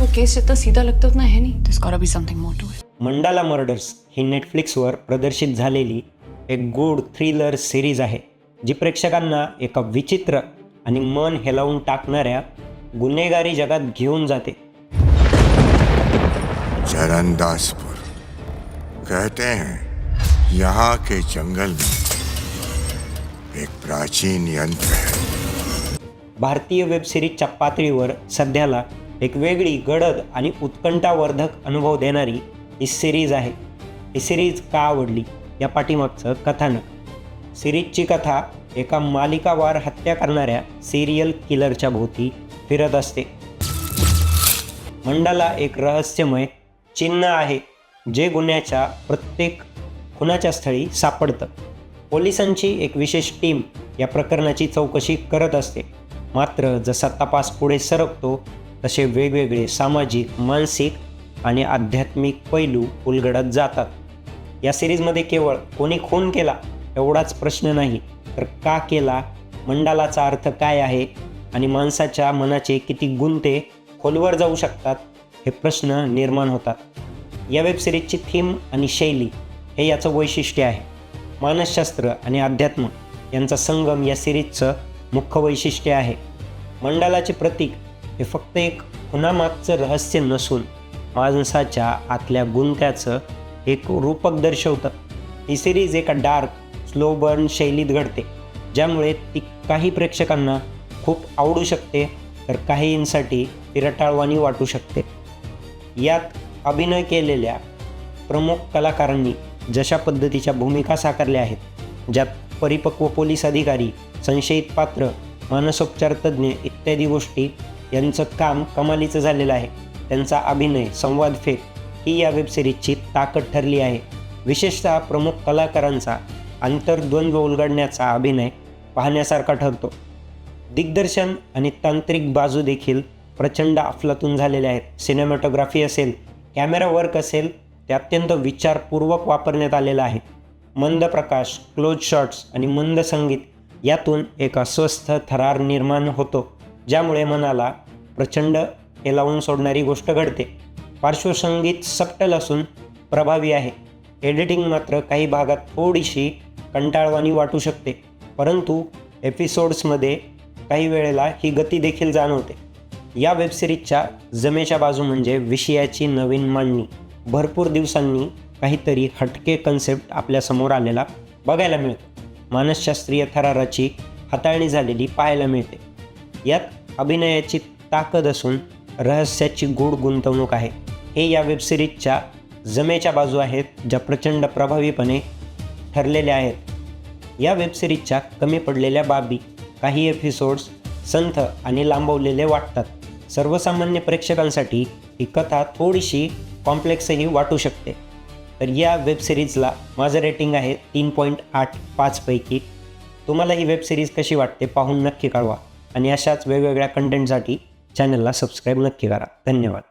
वो केस इतना सीधा लगता उतना है नहीं। This got be something more to it Mandala Murders ही नेटफ्लिक्सवर प्रदर्शित झालेली एक गुड थ्रिलर सिरीज आहे जी प्रेक्षकांना एका विचित्र आणि मन हेलावून टाकणाऱ्या गुन्हेगारी जगात घेऊन जाते. चरणदासपुर कहते हैं यहाँ के जंगल में एक प्राचीन यंत्र है। भारतीय वेब सिरीजच्या पातळीवर सध्याला एक वेगळी गडद आणि उत्कंठावर्धक अनुभव देणारी ही सिरीज आहे. ही सिरीज का आवडली? या पाठीमागचं कथानक. सिरीजची कथा एका मालिकावार हत्या करणाऱ्या सिरियल किलरच्या भोवती फिरत असते. मंडाला एक रहस्यमय चिन्ह आहे जे गुन्ह्याच्या प्रत्येक खुनाच्या स्थळी सापडतं. पोलिसांची एक विशेष टीम या प्रकरणाची चौकशी करत असते. मात्र जसा तपास पुढे सरकतो तसे वेगवेगळे सामाजिक मानसिक आणि आध्यात्मिक पैलू उलगडत जातात. या सिरीजमध्ये केवळ कोणी खून केला एवढाच प्रश्न नाही तर का केला? मंडालाचा अर्थ काय आहे? आणि माणसाच्या मनाचे किती गुंते खोलवर जाऊ शकतात? हे प्रश्न निर्माण होतात. या वेबसिरीजची थीम आणि शैली हे याचं वैशिष्ट्य आहे. मानसशास्त्र आणि अध्यात्म यांचा संगम या सिरीजचं मुख्य वैशिष्ट्य आहे. मंडालाचे प्रतीक हे फक्त एक खुनामागचं रहस्य नसून माणसाच्या आतल्या गुंत्याचं एक रूपक दर्शवतं. ही सिरीज एका डार्क स्लो बर्न शैलीत घडते ज्यामुळे ती काही प्रेक्षकांना खूप आवडू शकते तर काहींसाठी ती रटाळवाणी वाटू शकते. यात अभिनय केलेल्या प्रमुख कलाकारांनी जशा पद्धतीच्या भूमिका साकारल्या आहेत ज्यात परिपक्व पोलीस अधिकारी संशयित पात्र मानसोपचार तज्ज्ञ इत्यादी गोष्टी यांचं काम कमालीचं झालेलं आहे. त्यांचा अभिनय संवाद फेक ही या वेबसिरीजची ताकद ठरली आहे. विशेषतः प्रमुख कलाकारांचा आंतरद्वंद्व उलगडण्याचा अभिनय पाहण्यासारखा ठरतो. दिग्दर्शन आणि तांत्रिक बाजू देखील प्रचंड अफलातून झालेल्या आहेत. सिनेमॅटोग्राफी असेल कॅमेरा वर्क असेल ते अत्यंत विचारपूर्वक वापरण्यात आलेलं आहे. मंद प्रकाश क्लोज शॉट्स आणि मंद संगीत यातून एक अस्वस्थ थरार निर्माण होतो. ज्यामुळे मनाला प्रचंड हेलावून सोडणारी गोष्ट घडते. पार्श्वसंगीत सप्टल असून प्रभावी आहे. एडिटिंग मात्र काही भागात थोडीशी कंटाळवाणी वाटू शकते. परंतु एपिसोड्समध्ये काही वेळेला ही गती देखील जाणवते. या वेबसिरीजच्या जमेच्या बाजू म्हणजे विषयाची नवीन मांडणी. भरपूर दिवसांनी काहीतरी हटके कन्सेप्ट आपल्यासमोर आलेला बघायला मिळतो. मानसशास्त्रीय थराराची हाताळणी झालेली पाहायला मिळते. यात अभिनयाची ताकद असून रहस्याची गूढ गुंतवणूक आहे. हे या वेबसिरीजच्या जमेच्या बाजू आहेत ज्या प्रचंड प्रभावीपणे ठरलेल्या आहेत. या वेबसिरीजच्या कमी पडलेल्या बाबी काही एपिसोड्स संथ आणि लांबवलेले वाटतात. सर्वसामान्य प्रेक्षकांसाठी ही कथा थोडीशी कॉम्प्लेक्सही वाटू शकते. तर या वेबसिरीजला माझं रेटिंग आहे तीन पॉईंट आठ पाचपैकी तुम्हाला ही वेबसिरीज कशी वाटते पाहून नक्की कळवा. आणि अशाच वेगवेगळ्या कंटेंटसाठी चॅनलला सबस्क्राईब नक्की करा. धन्यवाद.